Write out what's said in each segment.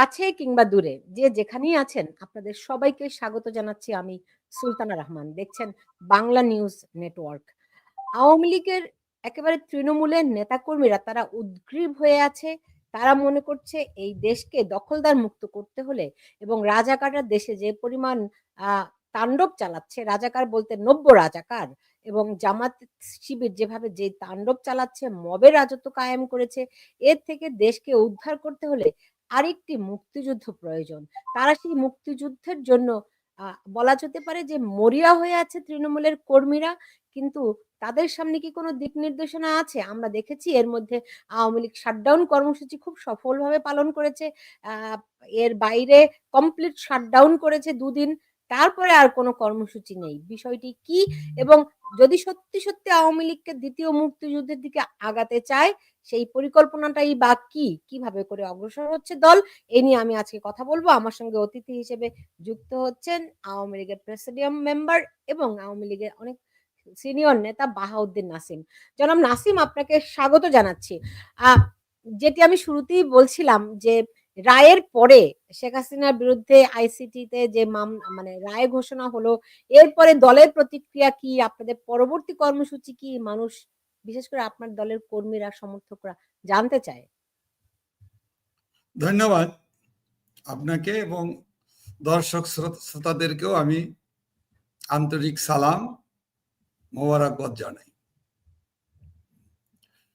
কাছে কিংবা দূরে যে যেখানেই আছেন, আপনাদের সবাইকে স্বাগত জানাচ্ছি আমি সুলতানা রহমান। দেখছেন বাংলা নিউজ নেটওয়ার্ক। আওয়ামী লীগের একেবারে তৃণমূলের নেতাকর্মীরা তারা উদ্গ্রীব হয়ে আছে। তারা মনে করছে এই দেশকে দখলদার মুক্ত করতে হলে এবং রাজাকাররা দেশে যে পরিমাণ তাণ্ডব চালাচ্ছে, রাজাকার বলতে নব্য রাজাকার এবং জামাত শিবির যেভাবে যে তাণ্ডব চালাচ্ছে মবে রাজত্ব কায়েম করেছে, এর থেকে দেশকে উদ্ধার করতে হলে আরেকটি মুক্তিযুদ্ধ প্রয়োজন। তারা সেই মুক্তিযুদ্ধের জন্য বলা যেতে পারে যে মরিয়া হয়ে আছে তৃণমূলের কর্মীরা, কিন্তু তাদের সামনে কি কোনো দিক নির্দেশনা আছে? আমরা দেখেছি এর মধ্যে আওয়ামী লীগ শাটডাউন কর্মসূচি খুব সফলভাবে পালন করেছে। এর বাইরে কমপ্লিট শাটডাউন করেছে দুদিন তারপরে আর কোনো কর্মসূচি নেই। বিষয়টি কি এবং যদি সত্যি সত্যি আওয়ামী লীগকে দ্বিতীয় মুক্তিযুদ্ধের দিকে আগাতে চায়, সেই পরিকল্পনাটাই বা কি? কীভাবে করে অগ্রসর হচ্ছে দল? এ নিয়ে আমি আজকে কথা বলব। আমার সঙ্গে অতিথি হিসেবে যুক্ত হচ্ছেন আওয়ামী লীগের প্রেসিডিয়াম মেম্বার এবং আওয়ামী লীগের অনেক সিনিয়র নেতা বাহাউদ্দিন নাসিম। জনাব নাসিম, আপনাকে স্বাগত জানাচ্ছি। আহ, যেটি আমি শুরুতেই বলছিলাম যে রায়ের পরে শেখ হাসিনার বিরুদ্ধে আইসিটিতে যে মাম মানে রায় ঘোষণা হলো, এরপরে দলের প্রতিক্রিয়া কি? আপনাদের পরবর্তী কর্মসূচি কি? মানুষ, বিশেষ করে আপনার দলের কর্মীরা, সমর্থকরা জানতে চায়। ধন্যবাদ আপনাকে এবং দর্শক শ্রোত- শ্রোতাদেরকেও আমি আন্তরিক সালাম, মোবারকবাদ জানাই।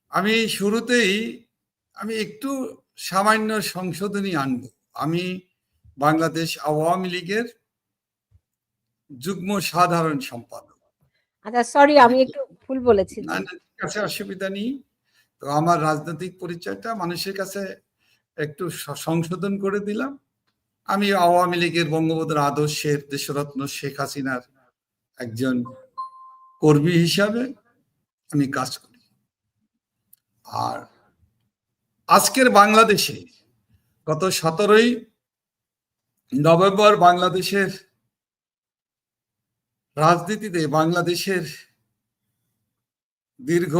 আমি শুরুতেই আমি একটু সামান্য সংশোধনী আনব। আমি বাংলাদেশ আওয়ামী লীগের যুগ্ম সাধারণ সম্পাদক। আচ্ছা সরি আমি একটু ভুল বলেছি। না ঠিক আছে অসুবিধা নেই। তো আমার রাজনৈতিক পরিচয়টা মানুষের কাছে একটু সংশোধন করে দিলাম। আমি আওয়ামী লীগের বঙ্গবন্ধুর আদর্শের দেশরত্ন শেখ হাসিনার একজন কর্মী হিসাবে আমি কাজ করি। আর আজকের বাংলাদেশে গত সতেরোই নভেম্বর বাংলাদেশের রাজনীতিতে বাংলাদেশের দীর্ঘ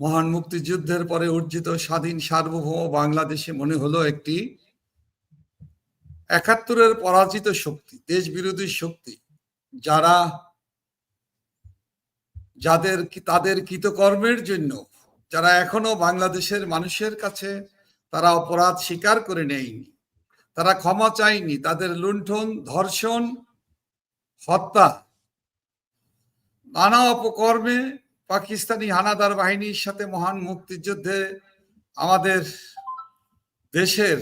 মহান মুক্তিযুদ্ধের পরে অর্জিত স্বাধীন সার্বভৌম বাংলাদেশে মনে হলো একটি একাত্তরের পরাজিত শক্তি দেশ বিরোধী শক্তি, যারা যাদের তাদের কৃতকর্মের জন্য যারা এখনও বাংলাদেশের মানুষের কাছে তারা অপরাধ স্বীকার করে নেয়নি, তারা ক্ষমা চায়নি, তাদের লুণ্ঠন, ধর্ষণ, হত্যা, নানা অপকর্মে পাকিস্তানি হানাদার বাহিনীর সাথে মহান মুক্তিযুদ্ধে আমাদের দেশের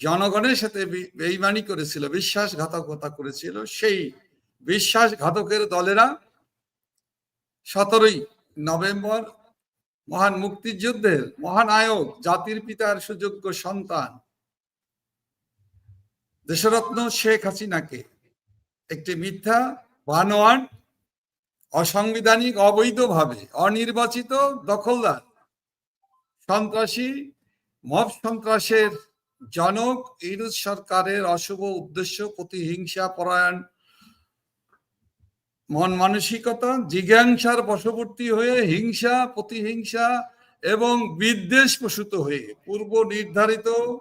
জনগণের সাথে বেইমানি করেছিল, বিশ্বাসঘাতকতা করেছিল, সেই বিশ্বাসঘাতকের দলেরা সতেরোই নভেম্বর মহান মুক্তিযুদ্ধের মহানায়ক জাতির পিতার সুযোগ্য সন্তান। দেশরত্ন শেখ হাসিনাকে একটি মিথ্যা, বানোয়াট, অসাংবিধানিক, অবৈধভাবে অনির্বাচিত দখলদার, সন্ত্রাসী, মব সন্ত্রাসের জনক, ইরুজ সরকারের অশুভ উদ্দেশ্য, প্রতিহিংসা, পরায়ণ মন মানসিকতা, জিজ্ঞাসার বশবর্তী হয়ে হিংসা, প্রতিহিংসা এবং বিদ্বেষ প্রসূত হয়ে পূর্ব নির্ধারিত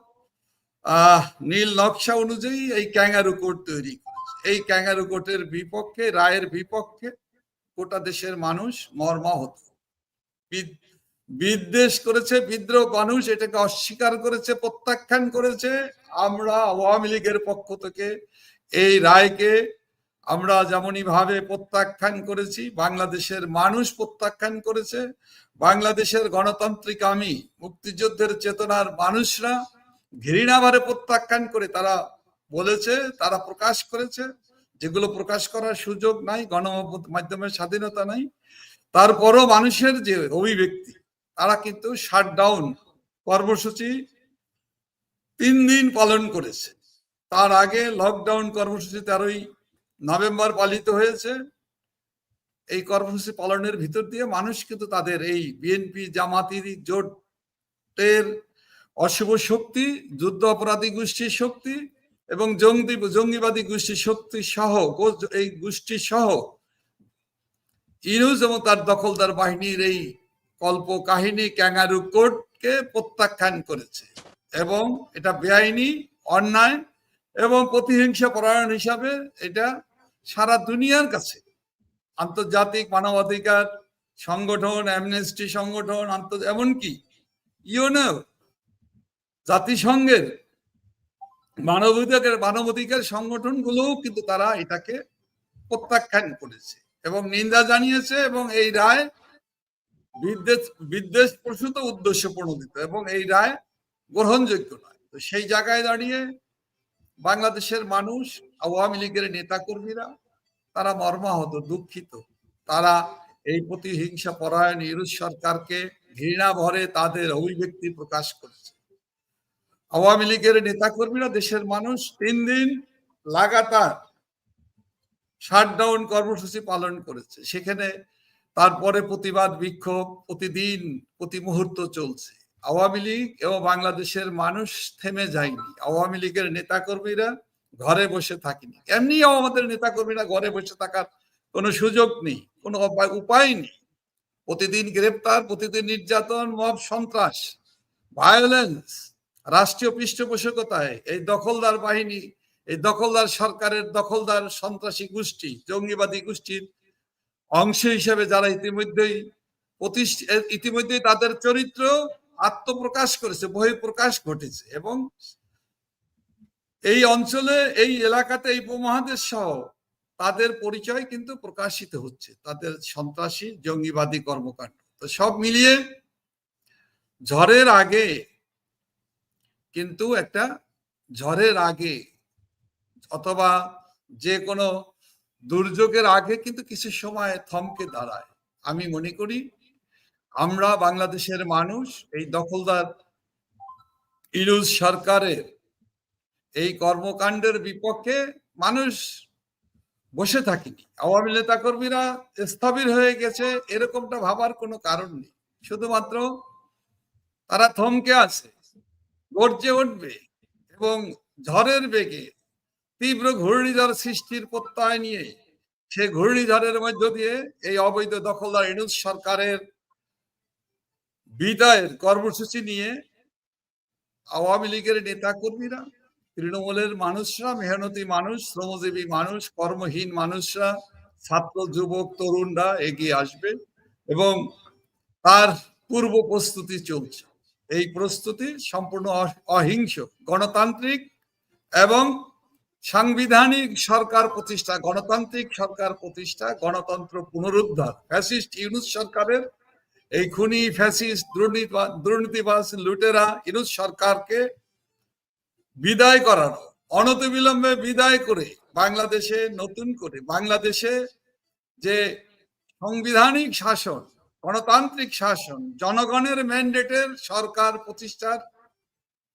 নীল নকশা অনুযায়ী এই ক্যাঙ্গারু কোর্ট তৈরি এই ক্যাঙ্গারু কোর্টের বিপক্ষে, রায়ের বিপক্ষে গোটা দেশের মানুষ মর্মাহত। বিদ- বিদ্বেষ করেছে, বিদ্রোহ মানুষ এটাকে অস্বীকার করেছে, প্রত্যাখ্যান করেছে। আমরা আওয়ামী লীগের পক্ষ থেকে এই রায়কে আমরা যেমনই ভাবে প্রত্যাখ্যান করেছি, বাংলাদেশের মানুষ প্রত্যাখ্যান করেছে, বাংলাদেশের গণতান্ত্রিক আমি, মুক্তিযুদ্ধের চেতনার মানুষরা ঘৃণাভারে প্রত্যাখ্যান করে তারা বলেছে, তারা প্রকাশ করেছে, যেগুলো প্রকাশ করার সুযোগ নাই, গণমাধ্যমের স্বাধীনতা নাই। তারপরও মানুষের যে অভিব্যক্তি, তারা কিন্তু শাটডাউন কর্মসূচি তিন দিন পালন করেছে। তার আগে লকডাউন কর্মসূচি তেরোই নভেম্বর পালিত হয়েছে। এই কর্মসূচি পালনের ভিতর দিয়ে মানুষ কিন্তু তাদের এই বিএনপি জামাতি জোটের অশুভ শক্তি, যুদ্ধ অপরাধী গোষ্ঠীর শক্তি এবং জঙ্গি, জঙ্গিবাদী গোষ্ঠীর শক্তি সহ এই গোষ্ঠী সহ ইনুজ এবং তার দখলদার বাহিনীর এই কল্প কাহিনী ক্যাঙ্গারু কোর্টকে প্রত্যাখ্যান করেছে এবং এটা বেআইনি, অন্যায় এবং প্রতিহিংসা পরায়ণ হিসাবে এটা সারা দুনিয়ার কাছে। আন্তর্জাতিক মানবাধিকার সংগঠন, অ্যামনেস্টি সংগঠন এমনকি ইউনো জাতিসংঘের মানবাধিকার মানবাধিকার সংগঠনগুলোও কিন্তু তারা এটাকে প্রত্যাখ্যান করেছে এবং নিন্দা জানিয়েছে এবং এই রায় বিদ্বেষ বিদ্বেষ প্রসূত উদ্দেশ্য প্রণোদিত এবং এই রায় গ্রহণযোগ্য নয়। তো সেই জায়গায় দাঁড়িয়ে বাংলাদেশের মানুষ, আওয়ামী লীগের নেতাকর্মীরা, তারা মর্মাহত, দুঃখিত। তারা এই প্রতিহিংসা পরায়ণ ইউরোপ সরকারকে ঘৃণা ভরে তাদের অভিব্যক্তি প্রকাশ করেছে। আওয়ামী লীগের নেতাকর্মীরা দেশের মানুষ তিন দিন লাগাতার শাটডাউন কর্মসূচি পালন করেছে। সেখানে তারপরে প্রতিবাদ, বিক্ষোভ প্রতিদিন প্রতি মুহূর্ত চলছে। আওয়ামী লীগ এবং বাংলাদেশের মানুষ থেমে যায়নি। আওয়ামী লীগের নেতাকর্মীরা ঘরে বসে থাকেনি। এমনি আমাদের নেতাকর্মীরা ঘরে বসে থাকার কোনো সুযোগ নেই, কোনো উপায় নেই। প্রতিদিন গ্রেপ্তার, প্রতিদিন নির্যাতন, মব, সন্ত্রাস ভায়োলেন্স রাষ্ট্রীয় পৃষ্ঠপোষকতায় এই দখলদার বাহিনী, এই দখলদার সরকারের দখলদার সন্ত্রাসী গোষ্ঠী, জঙ্গিবাদী গোষ্ঠীর অংশ হিসেবে যারা ইতিমধ্যেই প্রতিষ্ঠ- ইতিমধ্যেই তাদের চরিত্র আত্মপ্রকাশ করেছে, বহিঃপ্রকাশ ঘটেছে এবং এই অঞ্চলে, এই এলাকাতে, এই উপমহাদেশ সহ তাদের পরিচয় কিন্তু প্রকাশিত হচ্ছে। তাদের সন্ত্রাসী, জঙ্গিবাদী কর্মকাণ্ড। তো সব মিলিয়ে ঝড়ের আগে কিন্তু একটা ঝড়ের আগে অথবা যে কোনো দুর্যোগের আগে কিন্তু কিছু সময় থমকে দাঁড়ায়। আমি মনে করি আমরা বাংলাদেশের মানুষ, এই দখলদার ইরুজ সরকারের এই কর্মকাণ্ডের বিপক্ষে মানুষ বসে থাকিনি। আওয়ামী নেতা কর্মীরা স্থবির হয়ে গেছে, এরকমটা ভাবার কোনো কারণ নেই। শুধুমাত্র তারা থমকে আছে, গর্জে উঠবে এবং ঝড়ের বেগে তীব্র ঘূর্ণিঝড় সৃষ্টির প্রত্যয় নিয়ে সে ঘূর্ণিঝড়ের মধ্য দিয়ে এই অবৈধ দখলদার ইনুজ সরকারের বিদায়ের কর্মসূচি নিয়ে আওয়ামী লীগের নেতা কর্মীরা তৃণমূলের মানুষরা, মেহনতি মানুষ, শ্রমজীবী মানুষ, কর্মহীন মানুষরা, ছাত্র, যুবক, তরুণরা এগিয়ে আসবে এবং তার পূর্ব প্রস্তুতি চলছে। এই প্রস্তুতি সম্পূর্ণ অহিংস, গণতান্ত্রিক এবং সাংবিধানিক সরকার প্রতিষ্ঠা, গণতান্ত্রিক সরকার প্রতিষ্ঠা, গণতন্ত্র পুনরুদ্ধার, ফ্যাসিস্ট ইউনুস সরকারের এই খুনি ফ্যাসিস্ট দুর্নীতিবাজ লুটেরা ইউনুস সরকারকে বিদায় করানো অনতিবিলম্বে বিদায় করে বাংলাদেশে নতুন করে, বাংলাদেশে যে সাংবিধানিক শাসন, গণতান্ত্রিক শাসন, জনগণের ম্যান্ডেটের সরকার প্রতিষ্ঠার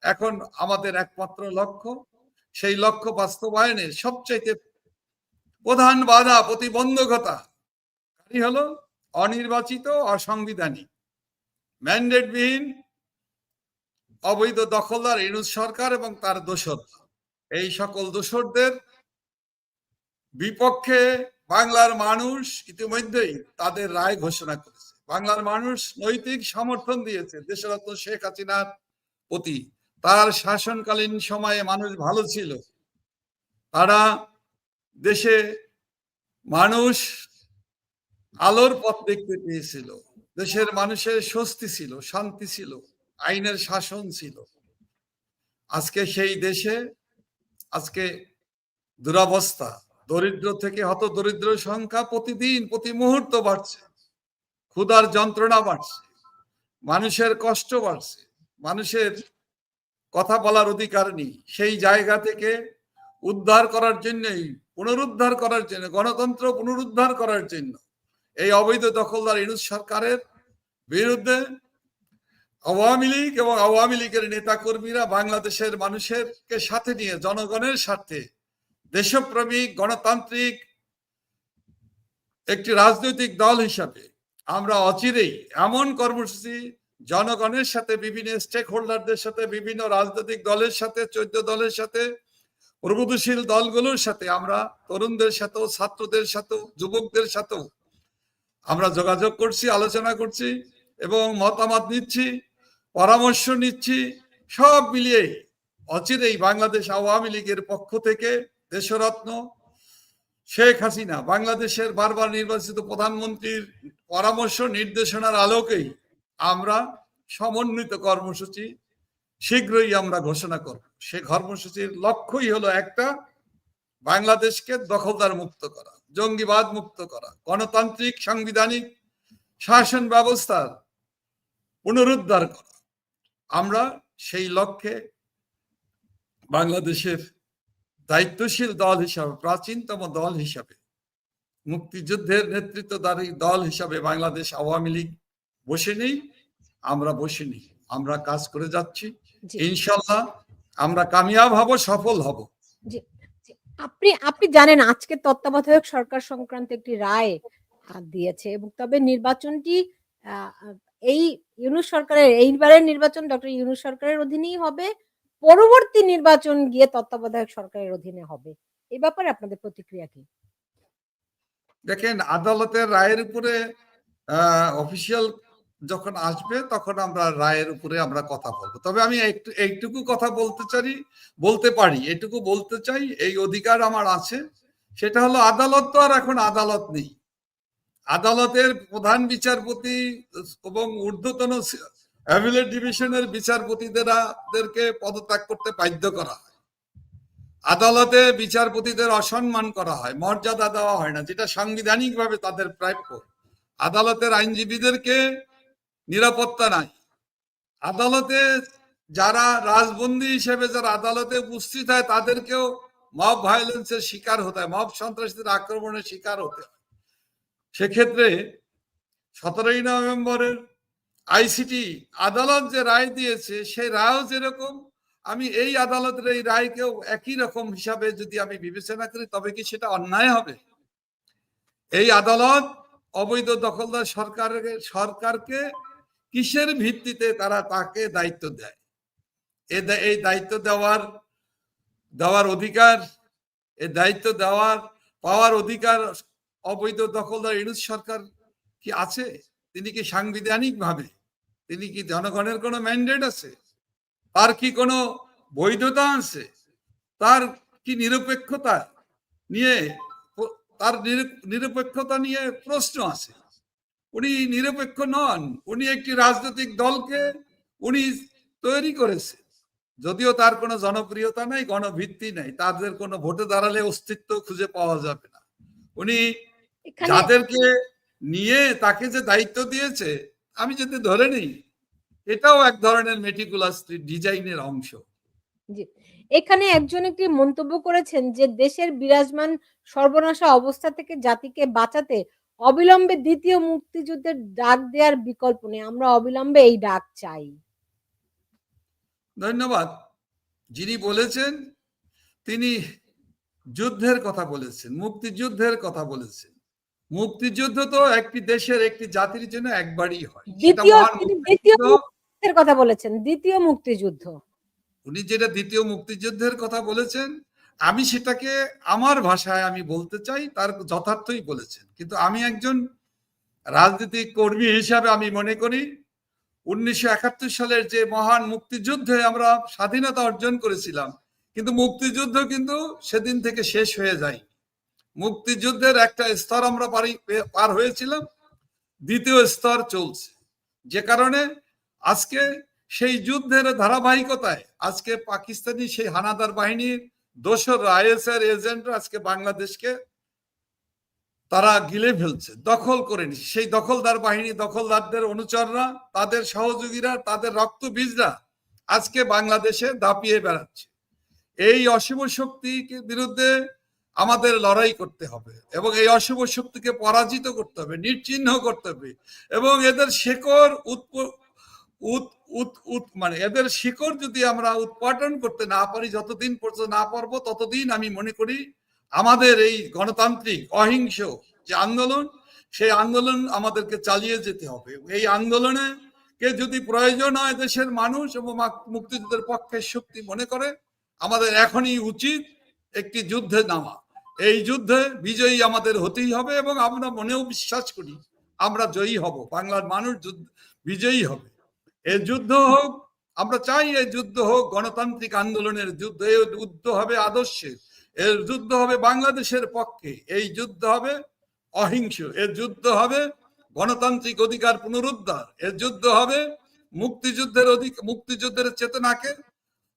এখন আমাদের একমাত্র লক্ষ্য, সেই লক্ষ্য বাস্তবায়নের সবচাইতে প্রধান বাধা প্রতিবন্ধকতা হলো অনির্বাচিত, অসাংবিধানিক। ম্যান্ডেটবিহীন অবৈধ দখলদার ইনুজ সরকার এবং তার দোসর এই সকল দোসরদের বিপক্ষে বাংলার মানুষ ইতিমধ্যেই তাদের রায় ঘোষণা করেছে। বাংলার মানুষ নৈতিক সমর্থন দিয়েছে দেশরত্ন শেখ হাসিনার প্রতি। তার শাসনকালীন সময়ে মানুষ ভালো ছিল। তারা দেশে মানুষ আলোর পথ দেখতে পেয়েছিল। দেশের মানুষের স্বস্তি ছিল, শান্তি ছিল, আইনের শাসন ছিল। আজকে সেই দেশে, আজকে দুরাবস্থা, দরিদ্র থেকে হত দরিদ্র সংখ্যা প্রতিদিন, প্রতি মুহূর্ত বাড়ছে। ক্ষুধার যন্ত্রণা বাড়ছে, মানুষের কষ্ট বাড়ছে, মানুষের কথা বলার অধিকার নেই। সেই জায়গা থেকে উদ্ধার করার জন্যই, পুনরুদ্ধার করার জন্য, গণতন্ত্র পুনরুদ্ধার করার জন্য এই অবৈধ দখলদার ইনুস সরকারের বিরুদ্ধে আওয়ামী লীগ এবং আওয়ামী লীগের নেতা কর্মীরা বাংলাদেশের মানুষের কে সাথে নিয়ে জনগণের স্বার্থে দেশপ্রেমিক, গণতান্ত্রিক একটি রাজনৈতিক দল হিসাবে আমরা অচিরেই এমন কর্মসূচি জনগণের সাথে, বিভিন্ন স্টেক হোল্ডারদের সাথে, বিভিন্ন রাজনৈতিক দলের সাথে চোদ্দ দলের সাথে, প্রগতিশীল দলগুলোর সাথে আমরা তরুণদের সাথেও, ছাত্রদের সাথেও, যুবকদের সাথেও আমরা যোগাযোগ করছি, আলোচনা করছি এবং মতামত নিচ্ছি, পরামর্শ নিচ্ছি, সব মিলিয়ে অচিরেই বাংলাদেশ আওয়ামী লীগের পক্ষ থেকে দেশরত্ন শেখ হাসিনা, বাংলাদেশের বারবার নির্বাচিত প্রধানমন্ত্রীর পরামর্শ, নির্দেশনার আলোকেই আমরা সমন্বিত কর্মসূচি শীঘ্রই আমরা ঘোষণা করব। সে কর্মসূচির লক্ষ্যই হলো একটা, বাংলাদেশকে দখলদার মুক্ত করা। জঙ্গিবাদ মুক্ত করা গণতান্ত্রিক সাংবিধানিক শাসন ব্যবস্থার পুনরুদ্ধার করা। আমরা সেই লক্ষ্যে বাংলাদেশের দায়িত্বশীল দল হিসাবে প্রাচীনতম দল হিসাবে মুক্তিযুদ্ধের নেতৃত্বদারী দল হিসাবে বাংলাদেশ আওয়ামী লীগ বসে নেই আমরা বসে নেই। আমরা কাজ করে যাচ্ছি। ইনশাল্লাহ আমরা কামিয়াব হব সফল হব। আপনি আপনি জানেন আজকে তত্ত্বাবধায়ক সরকার সংক্রান্ত একটি রায় দিয়েছে এবং তবে নির্বাচনটি এই ইউনুস সরকারের, এইবারের নির্বাচন ডক্টর ইউনুস সরকারের অধীনেই হবে, পরবর্তী নির্বাচন গিয়ে তত্ত্বাবধায়ক সরকারের অধীনে হবে। এই ব্যাপারে আপনাদের প্রতিক্রিয়া কি? দেখেন, আদালতের রায়ের উপরে অফিসিয়াল যখন আসবে, তখন আমরা রায়ের উপরে আমরা কথা বলব। তবে আমি একটু, এইটুকু কথা বলতে চাই, বলতে পারি এটুকু বলতে চাই, এই অধিকার আমার আছে। সেটা হলো আদালত তো আর এখন আদালত নেই। আদালতের প্রধান বিচারপতি এবং ঊর্ধ্বতন অ্যাভিলেট ডিভিশনের বিচারপতিদেরকে পদত্যাগ করতে বাধ্য করা হয়। আদালতে বিচারপতিদের অসম্মান করা হয়, মর্যাদা দেওয়া হয় না, যেটা সাংবিধানিকভাবে তাদের প্রাপ্য। আদালতের আইনজীবীদেরকে নিরাপত্তা নাই। আদালতে যারা রাজবন্দী হিসেবে যারা আদালতে উপস্থিত হয়, তাদেরকেও মব ভায়োলেন্সের শিকার হতে হয়। মব সন্ত্রাসীদের আক্রমণের শিকার হতে হয়। সেক্ষেত্রে সতেরোই নভেম্বরের আইসিটি আদালত যে রায় দিয়েছে, সেই রায়ও যেরকম, আমি এই আদালতের এই রায়কেও একই রকম হিসাবে যদি আমি বিবেচনা করি, তবে কি সেটা অন্যায় হবে? এই আদালত অবৈধ দখলদার সরকারের সরকারকে কিসের ভিত্তিতে তারা তাকে দায়িত্ব দেয়? এ এই দায়িত্ব দেওয়ার দেওয়ার অধিকার এই দায়িত্ব দেওয়ার, পাওয়ার অধিকার অবৈধ দখলদার ইউনুস সরকার কি আছে? তিনি কি সাংবিধানিক ভাবে তিনি কি জনগণের কোনো ম্যান্ডেট আছে? তার কি কোনো বৈধতা আছে? তার কি নিরপেক্ষতা নিয়ে, তার নির- নিরপেক্ষতা নিয়ে প্রশ্ন আছে? উনি নিরপেক্ষ নন উনি একটি রাজনৈতিক দলকে উনি তৈরি করেছে। যদিও তার কোনো জনপ্রিয়তা নাই গণভিত্তি নাই তাদের কোনো ভোটে দাঁড়ালে অস্তিত্ব খুঁজে পাওয়া যাবে না। উনি যাদেরকে নিয়ে তাকে যে দায়িত্ব দিয়েছে আমি যদি ধরে নিই এটাও এক ধরনের মেটিকুলাস ডিজাইনের অংশ। এখানে একজন একটি মন্তব্য করেছেন যে দেশের বিরাজমান সর্বনাশা অবস্থা থেকে জাতিকে বাঁচাতে অবিলম্বে দ্বিতীয় মুক্তিযুদ্ধের ডাক দেওয়ার বিকল্প নেই। আমরা অবিলম্বে এই ডাক চাই। ধন্যবাদ। যিনি বলেছেন তিনি যুদ্ধের কথা বলেছেন মুক্তিযুদ্ধের কথা বলেছেন। মুক্তিযুদ্ধ তো একটি দেশের একটি জাতির জন্য একবারই হয়। দ্বিতীয়। কথা বলেছেন দ্বিতীয় মুক্তিযুদ্ধ। উনি যেটা দ্বিতীয় মুক্তিযুদ্ধের কথা বলেছেন আমি সেটাকে আমার ভাষায় আমি বলতে চাই, তার যথার্থই বলেছেন। কিন্তু আমি একজন রাজনীতিক কর্মী হিসাবে আমি মনে করি, উনিশশো একাত্তর সালের যে মহান মুক্তিযুদ্ধে আমরা স্বাধীনতা অর্জন করেছিলাম, কিন্তু মুক্তিযুদ্ধ কিন্তু সেদিন থেকে শেষ হয়ে যায়। মুক্তিযুদ্ধের একটা স্তর আমরা পারি পার হয়েছিলাম, দ্বিতীয় স্তর চলছে। যে কারণে আজকে সেই যুদ্ধের ধারাবাহিকতায়, আজকে পাকিস্তানি সেই হানাদার বাহিনীর দোসর আইএসআর এজেন্টরা আজকে বাংলাদেশকে তারা গিলে ফেলছে, দখল করে নিচ্ছে সেই দখলদার বাহিনী, দখলদারদের অনুচররা, তাদের সহযোগীরা, তাদের রক্তবীজরা আজকে বাংলাদেশে দাপিয়ে বেড়াচ্ছে। এই অশুভ শক্তিকে বিরুদ্ধে আমাদের লড়াই করতে হবে এবং এই অশুভ শক্তিকে পরাজিত করতে হবে নিশ্চিহ্ন করতে হবে এবং এদের শেকড় উত- উত- উত- মানে এদের শিকড় যদি আমরা উৎপাদন করতে না পারি, যতদিন পর্যন্ত না পারব, ততদিন আমি মনে করি আমাদের এই গণতান্ত্রিক অহিংস যে আন্দোলন, সেই আন্দোলন আমাদেরকে চালিয়ে যেতে হবে। এই আন্দোলনে কে যদি প্রয়োজন হয় দেশের মানুষ এবং মুক্তিযুদ্ধের পক্ষের শক্তি মনে করে, আমাদের এখনই উচিত একটি যুদ্ধে নামা। এই যুদ্ধে বিজয়ী আমাদের হতেই হবে এবং আমরা মনেও বিশ্বাস করি, আমরা জয়ী হব। বাংলার মানুষ বিজয়ী হবে। এ যুদ্ধ হোক, আমরা চাই এই যুদ্ধ হোক, গণতান্ত্রিক আন্দোলনের যুদ্ধ এই যুদ্ধ হবে আদর্শের এর যুদ্ধ হবে বাংলাদেশের পক্ষে, এই যুদ্ধ হবে অহিংস এর যুদ্ধ হবে গণতান্ত্রিক অধিকার পুনরুদ্ধার এর যুদ্ধ হবে মুক্তিযুদ্ধের অধিক, মুক্তিযুদ্ধের চেতনাকে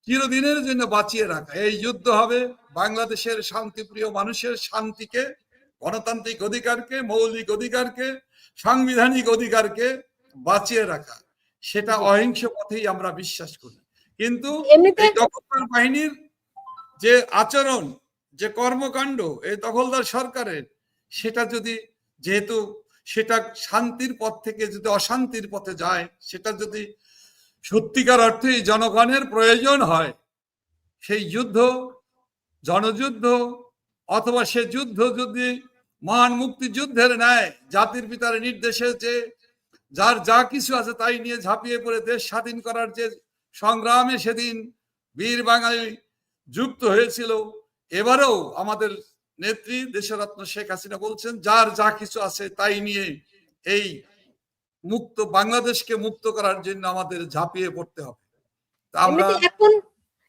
চিরদিনের জন্য বাঁচিয়ে রাখা, এই যুদ্ধ হবে বাংলাদেশের শান্তিপ্রিয় মানুষের শান্তিকে, গণতান্ত্রিক অধিকারকে, মৌলিক অধিকারকে, সাংবিধানিক অধিকারকে বাঁচিয়ে রাখা। সেটা অহিংস পথেই আমরা বিশ্বাস করি। কিন্তু এই দখলদার বাহিনীর যে আচরণ যে কর্মকাণ্ড এই দখলদার সরকারের সেটা যদি যেহেতু সেটা শান্তির পথ থেকে যদি অশান্তির পথে যায় সেটা যদি সত্যিকার অর্থে জনগণের প্রয়োজন হয় সেই যুদ্ধ জনযুদ্ধ অথবা সে যুদ্ধ যদি মহান মুক্তিযুদ্ধের ন্যায় জাতির পিতার নির্দেশে যে যার যা কিছু আছে তাই নিয়ে ঝাঁপিয়ে পড়ে দেশ স্বাধীন করার যে সংগ্রামে সেদিন বীর বাঙালি যুক্ত হয়েছিল এবারেও আমাদের নেত্রী দেশরত্ন শেখ হাসিনা বলছেন যার যা কিছু আছে তাই নিয়ে এই মুক্ত বাংলাদেশকে মুক্ত করার জন্য আমাদের ঝাঁপিয়ে পড়তে হবে। আমরা এখন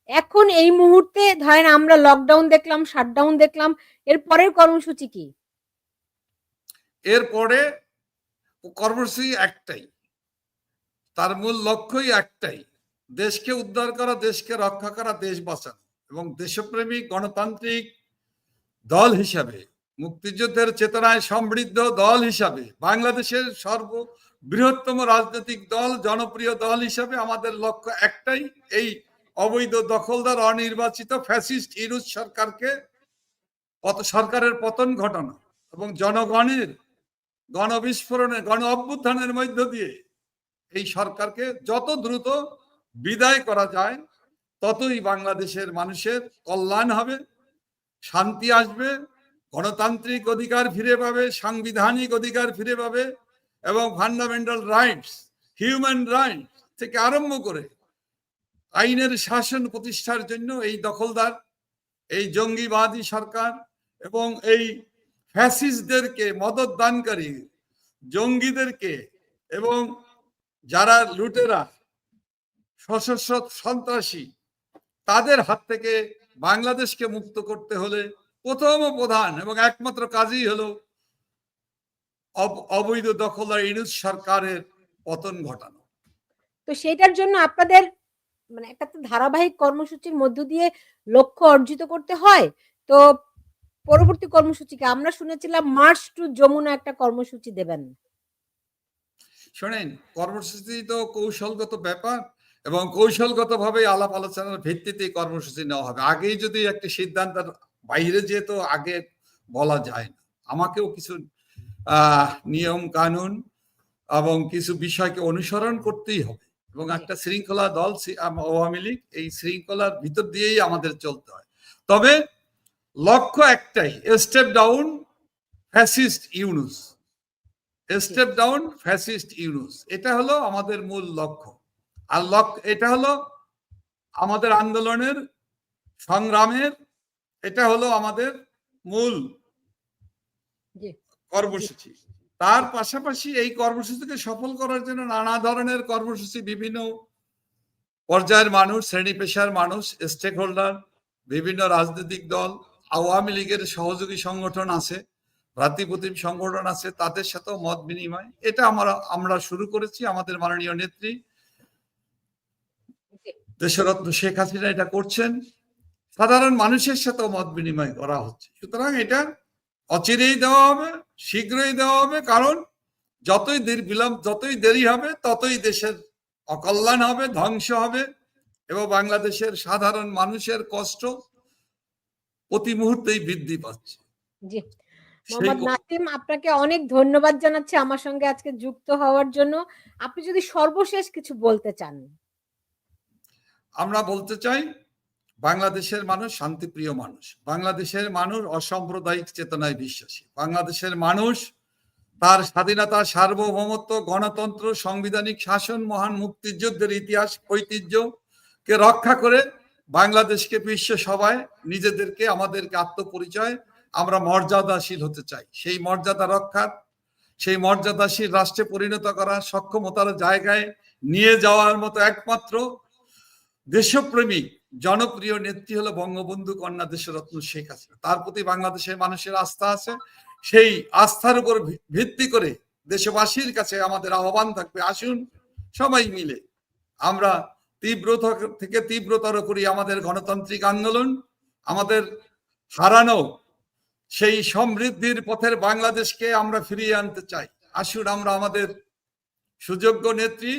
এখন এই মুহূর্তে ধরেন আমরা লকডাউন দেখলাম শাটডাউন দেখলাম এর পরের কর্মসূচি কি? এরপরে কর্মসূচি একটাই। তার মূল লক্ষ্যই একটাই, দেশকে উদ্ধার করা, দেশকে রক্ষা করা, দেশ বাঁচানো এবং দেশপ্রেমিক গণতান্ত্রিক দল হিসাবে, মুক্তিযুদ্ধের চেতনায় সমৃদ্ধ দল হিসাবে, বাংলাদেশের সর্ব বৃহত্তম রাজনৈতিক দল, জনপ্রিয় দল হিসাবে আমাদের লক্ষ্য একটাই, এই অবৈধ দখলদার, অনির্বাচিত ফ্যাসিস্ট ইরুজ সরকারকে সরকারের পতন ঘটানো এবং জনগণের গণবিস্ফোরণে গণ অভ্যুত্থানের মধ্য দিয়ে এই সরকারকে যত দ্রুত বিদায় করা যায়, ততই বাংলাদেশের মানুষের কল্যাণ হবে, শান্তি আসবে, গণতান্ত্রিক অধিকার ফিরে পাবে, সাংবিধানিক অধিকার ফিরে পাবে এবং ফান্ডামেন্টাল রাইটস হিউম্যান রাইটস থেকে আরম্ভ করে আইনের শাসন প্রতিষ্ঠার জন্য এই দখলদার, এই জঙ্গিবাদী সরকার এবং এই ফ্যাসিস্টদেরকে মদত দানকারী, জঙ্গিদেরকে এবং যারা লুটেরা, সশস্ত্র সন্ত্রাসী, তাদের হাত থেকে বাংলাদেশকে মুক্ত করতে হলে প্রথম প্রধান এবং একমাত্র কাজই হলো অব- অবৈধ দখলদার ইনুস সরকারের পতন ঘটানো। তো সেটার জন্য আপনাদের মানে একটা তো ধারাবাহিক কর্মসূচির মধ্য দিয়ে লক্ষ্য অর্জিত করতে হয়। তো পরবর্তী কর্মসূচিকে আমরা শুনেছিলাম মার্চ টু যমুনা একটা কর্মসূচি দেবেন। শোনেন কর্মসূচি তো কৌশলগত ব্যাপার এবং কৌশলগত ভাবে আলাপ আলোচনার ভিত্তিতে কর্মসূচি নেওয়া হবে। আগেই যদি একটি সিদ্ধান্তের বাইরে যেত আগে বলা যায় না। আমাকেও কিছু আহ নিয়ম কানুন এবং কিছু বিষয়কে অনুসরণ করতেই হবে এবং একটা শৃঙ্খলা দল আওয়ামী লীগ এই শৃঙ্খলার ভিতর দিয়েই আমাদের চলতে হয়। তবে লক্ষ্য একটাই step down fascist Yunus step down fascist Yunus এটা হলো আমাদের মূল লক্ষ্য। আর লক্ষ্য এটা হলো আমাদের আন্দোলনের সংগ্রামের এটা হলো আমাদের মূল কর্মসূচি। তার পাশাপাশি এই কর্মসূচিকে সফল করার জন্য নানা ধরনের কর্মসূচি বিভিন্ন পর্যায়ের মানুষ শ্রেণি পেশার মানুষ স্টেক হোল্ডার বিভিন্ন রাজনৈতিক দল আওয়ামী লীগের সহযোগী সংগঠন আছে ভ্রাতৃপ্রতিম সংগঠন আছে তাদের সাথেও মত বিনিময়। এটা আমরা আমরা শুরু করেছি আমাদের মাননীয় নেত্রী। দেশরত্ন শেখ হাসিনা এটা করছেন। সাধারণ মানুষের সাথেও মত বিনিময় করা হচ্ছে। সুতরাং এটা অচিরেই দেওয়া হবে শীঘ্রই দেওয়া হবে কারণ যতই দেরি বিলম্ব যতই দেরি হবে ততই দেশের অকল্যাণ হবে ধ্বংস হবে এবং বাংলাদেশের সাধারণ মানুষের কষ্ট প্রতি মুহূর্তেই বৃদ্ধি পাচ্ছে। জি। মোহাম্মদ নাসিম আপনাকে অনেক ধন্যবাদ জানাচ্ছি আমার সঙ্গে আজকে যুক্ত হওয়ার জন্য। আপনি যদি সর্বশেষ কিছু বলতে চান। আমরা বলতে চাই বাংলাদেশের মানুষ শান্তিপ্রিয় মানুষ। বাংলাদেশের মানুষ অসাম্প্রদায়িক চেতনায় বিশ্বাসী। বাংলাদেশের মানুষ তার স্বাধীনতা সার্বভৌমত্ব গণতন্ত্র সাংবিধানিক শাসন মহান মুক্তিযুদ্ধের ইতিহাস ঐতিহ্যকে রক্ষা করে বাংলাদেশকে বিশ্ব সভায় নিজেদেরকে, আমাদেরকে আত্মপরিচয়, আমরা মর্যাদাশীল হতে চাই। সেই মর্যাদা রক্ষার সেই মর্যাদাশীল রাষ্ট্রে পরিণত করার সক্ষমতার জায়গায় নিয়ে যাওয়ার মতো একমাত্র দেশপ্রেমিক জনপ্রিয় নেত্রী হলো বঙ্গবন্ধু কন্যা দেশরত্ন শেখ হাসিনা। তার প্রতি বাংলাদেশের মানুষের আস্থা আছে। সেই আস্থার উপর ভিত্তি করে দেশবাসীর কাছে আমাদের আহ্বান থাকবে। আসুন সবাই মিলে আমরা তীব্রতর থেকে তীব্রতর করি আমাদের গণতান্ত্রিক আন্দোলন, আমাদের হারানো সেই সমৃদ্ধির পথের বাংলাদেশকে আমরা ফিরিয়ে আনতে চাই। আসুন আমরা আমাদের সুযোগ্য নেত্রী,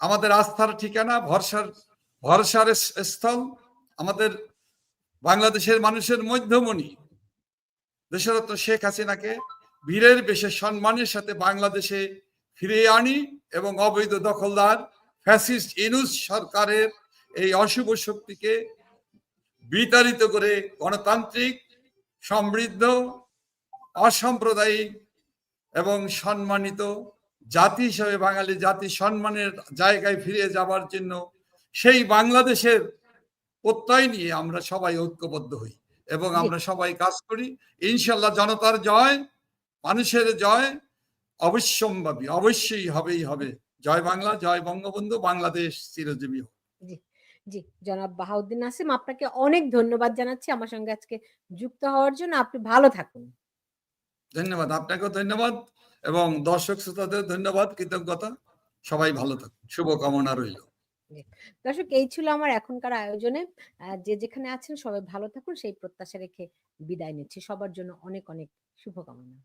আমাদের আস্থার ঠিকানা, ভরসার ভরসার স্থল, আমাদের বাংলাদেশের মানুষের মধ্যমণি। দেশরত্ন শেখ হাসিনাকে বীরের বেশে সম্মানের সাথে বাংলাদেশে ফিরিয়ে আনি এবং অবৈধ দখলদার ফ্যাসিস্ট ইনুস সরকারের এই অশুভ শক্তিকে বিতাড়িত করে গণতান্ত্রিক সমৃদ্ধ অসাম্প্রদায়িক এবং সম্মানিত জাতি হিসাবে বাঙালি জাতি সম্মানের জায়গায় ফিরে যাবার জন্য সেই বাংলাদেশের প্রত্যয় নিয়ে আমরা সবাই ঐক্যবদ্ধ হই এবং আমরা সবাই কাজ করি। ইনশাল্লাহ জনতার জয় মানুষের জয় অবশ্যম্ভাবী অবশ্যই হবেই হবে। জয় বাংলা জয় বঙ্গবন্ধু বাংলাদেশ চিরজীবী হোক। জি জনাব বাহাউদ্দিন নাসিম আপনাকে অনেক ধন্যবাদ জানাচ্ছি আমার সঙ্গে আজকে যুক্ত হওয়ার জন্য। আপনি ভালো থাকুন। ধন্যবাদ আপনাকেও ধন্যবাদ এবং দর্শক শ্রোতাদের ধন্যবাদ কৃতজ্ঞতা। সবাই ভালো থাকুন শুভকামনা রইল। দর্শক এই ছিল আমার এখনকার আয়োজনে। যে যেখানে আছেন সবাই ভালো থাকুন সেই প্রত্যাশা রেখে বিদায় নিচ্ছি। সবার জন্য অনেক অনেক শুভকামনা।